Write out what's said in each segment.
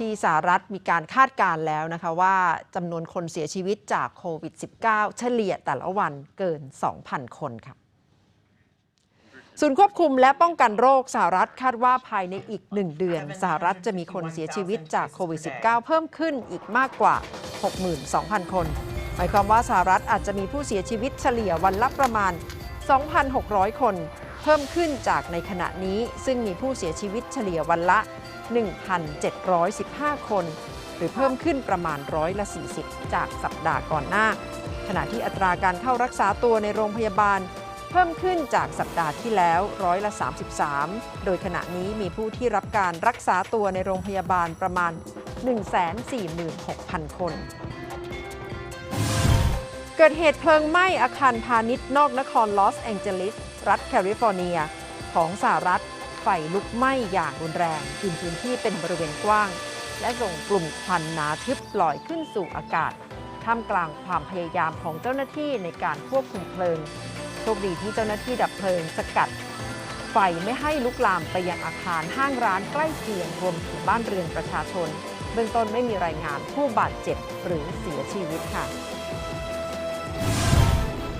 ที่สหรัฐมีการคาดการณ์แล้วนะคะว่าจำนวนคนเสียชีวิตจากโควิด -19 เฉลี่ยแต่ละวันเกิน 2,000 คนค่ะศูนย์ควบคุมและป้องกันโรคสหรัฐคาดว่าภายในอีกหนึ่งเดือน สหรัฐจะมีคนเสียชีวิตจากโควิด -19 เพิ่มขึ้นอีกมากกว่า 62,000 คน หมายความว่าสหรัฐอาจจะมีผู้เสียชีวิตเฉลี่ยวันละประมาณ 2,600 คน เพิ่มขึ้นจากในขณะนี้ซึ่งมีผู้เสียชีวิตเฉลี่ยวันละ 1,715 คน หรือเพิ่มขึ้นประมาณร้อยละ 40 จากสัปดาห์ก่อนหน้า ขณะที่อัตราการเข้ารักษาตัวในโรงพยาบาล เพิ่มขึ้นจากสัปดาห์ที่แล้วร้อยละ 33 โดยขณะนี้มีผู้ที่รับการรักษาตัวในโรงพยาบาลประมาณ 146,000 คนเกิดเหตุเพลิงไหม้อาคารพาณิชย์นอกนครลอสแองเจลิส รัฐแคลิฟอร์เนีย ของสหรัฐไฟลุกไหม้อย่างรุนแรงกินพื้นที่เป็นบริเวณกว้าง และส่งกลุ่มควันหนาทึบลอยขึ้นสู่อากาศ ท่ามกลางความพยายามของเจ้าหน้าที่ในการควบคุมเพลิงโชคดีที่เจ้าหน้าที่ดับเพลิงสกัด ไฟไม่ให้ลุกลามไปยังอาคารห้างร้านใกล้เคียงรวมถึงบ้านเรือนประชาชน เบื้องต้นไม่มีรายงานผู้บาดเจ็บหรือเสียชีวิตค่ะ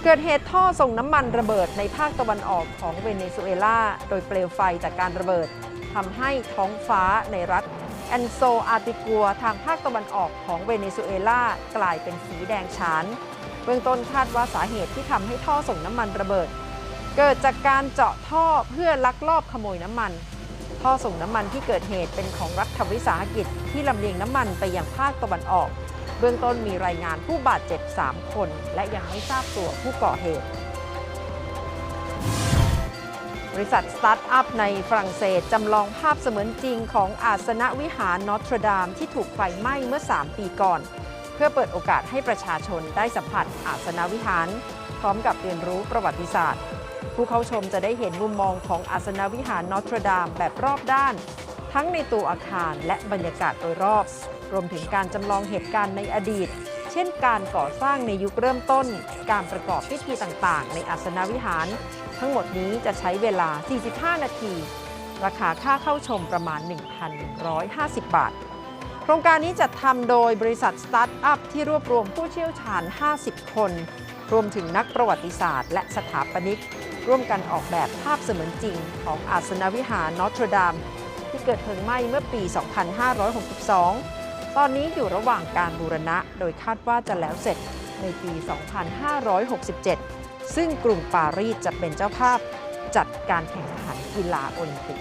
เกิดเหตุท่อส่งน้ำมันระเบิดในภาคตะวันออกของเวเนซุเอลา โดยเปลวไฟจากการระเบิดทำให้ท้องฟ้าในรัฐแอนโซอาติกัวทางภาคตะวันออกของเวเนซุเอลากลายเป็นสีแดงฉาน เบื้องต้นคาดว่าสาเหตุที่ทำให้ท่อส่งน้ำมันระเบิด เกิดจากการเจาะท่อเพื่อลักลอบขโมยน้ำมัน ท่อส่งน้ำมันที่เกิดเหตุเป็นของรัฐวิสาหกิจที่ลำเลียงน้ำมันไปยังภาคตะวันออก เบื้องต้นมีรายงานผู้บาดเจ็บ 3 คน และยังไม่ทราบตัวผู้ก่อเหตุ บริษัทสตาร์ทอัพในฝรั่งเศสจำลองภาพเสมือนจริงของอาสนวิหารนอตรดามที่ถูกไฟไหม้เมื่อ 3 ปีก่อน เพื่อเปิดโอกาสให้ประชาชนได้สัมผัสอาสนวิหาร พร้อมกับเรียนรู้ประวัติศาสตร์ ผู้เข้าชมจะได้เห็นมุมมองของอาสนวิหารนอตรดามแบบรอบด้าน ทั้งในตัวอาคารและบรรยากาศโดยรอบ รวมถึงการจำลองเหตุการณ์ในอดีต เช่นการก่อสร้างในยุคเริ่มต้น การประกอบพิธีต่างๆ ในอาสนวิหาร ทั้งหมดนี้จะใช้เวลา 45 นาที ราคาค่าเข้าชมประมาณ 1,150 บาท โครงการนี้จัดทำโดยบริษัทสตาร์ทอัพที่รวบรวมผู้เชี่ยวชาญ 50 คน รวมถึงนักประวัติศาสตร์ และสถาปนิก ร่วมกันออกแบบภาพเสมือนจริงของอาสนวิหารนอตรดาม ที่เกิดเพลิงไหม้เมื่อปี 2562 ตอนนี้อยู่ระหว่างการบูรณะโดยคาดว่าจะแล้วเสร็จในปี 2567 ซึ่งกรุงปารีสจะเป็นเจ้าภาพจัดการแข่งขันกีฬาโอลิมปิก